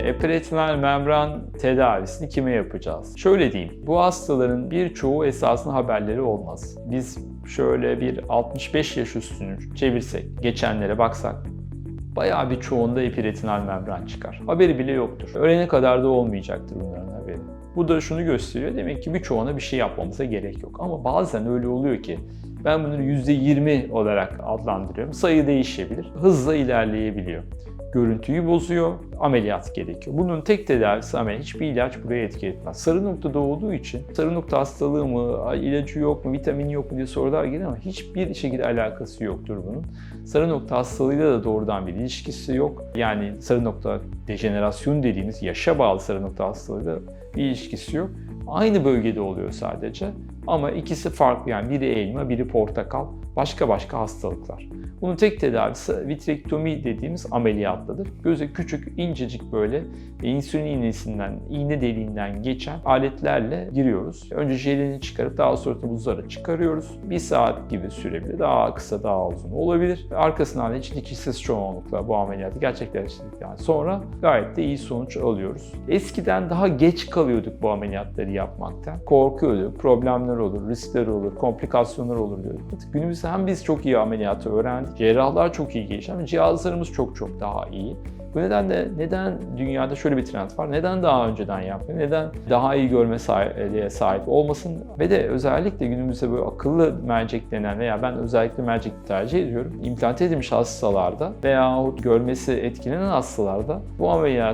peritoneal membran tedavisini kime yapacağız? Şöyle diyeyim, bu hastaların birçoğu esasında haberleri olmaz. Biz şöyle bir 65 yaş üstünü çevirsek, geçenlere baksak bayağı bir çoğunda epiretinal membran çıkar. Haberi bile yoktur. Ölene kadar da olmayacaktır bunların haberi. Bu da şunu gösteriyor. Demek ki birçoğuna bir şey yapmamıza gerek yok. Ama bazen öyle oluyor ki ben bunları %20 olarak adlandırıyorum. Sayı değişebilir. Hızla ilerleyebiliyor. Görüntüyü bozuyor, ameliyat gerekiyor. Bunun tek tedavisi ameliyat. Hiçbir ilaç buraya etki etmez. Sarı noktada olduğu için sarı nokta hastalığı mı, ilacı yok mu, vitamin yok mu diye sorular gelir ama hiçbir şekilde alakası yoktur bunun. Sarı nokta hastalığıyla da doğrudan bir ilişkisi yok. Yani sarı nokta dejenerasyon dediğimiz yaşa bağlı sarı nokta hastalığıyla bir ilişkisi yok. Aynı bölgede oluyor sadece. Ama ikisi farklı yani biri elma, biri portakal. Başka başka hastalıklar. Bunun tek tedavisi vitrektomi dediğimiz ameliyattadır. Göze küçük, incecik böyle insülin iğnesinden, iğne deliğinden geçen aletlerle giriyoruz. Önce jelini çıkarıp daha sonra da buzları çıkarıyoruz. Bir saat gibi sürebilir. Daha kısa, daha uzun olabilir. Arkasından da dikişsiz çoğunlukla bu ameliyatı gerçekleştirdikten sonra gayet de iyi sonuç alıyoruz. Eskiden daha geç kalıyorduk bu ameliyatları yapmaktan. Korkuyorduk, problemler olur, riskler olur, komplikasyonlar olur. Artık günümüzde hem biz çok iyi ameliyatı öğrendik, cerrahlar çok iyi gelişti ama cihazlarımız çok çok daha iyi. Bu nedenle neden dünyada şöyle bir trend var? Neden daha önceden yapmıyor? Neden daha iyi görme sahipliğe sahip olmasın? Ve de özellikle günümüzde böyle akıllı mercek denen veya ben özellikle mercek tercih ediyorum. İmplant edilmiş hastalarda veya görmesi etkilenen hastalarda bu ameliyat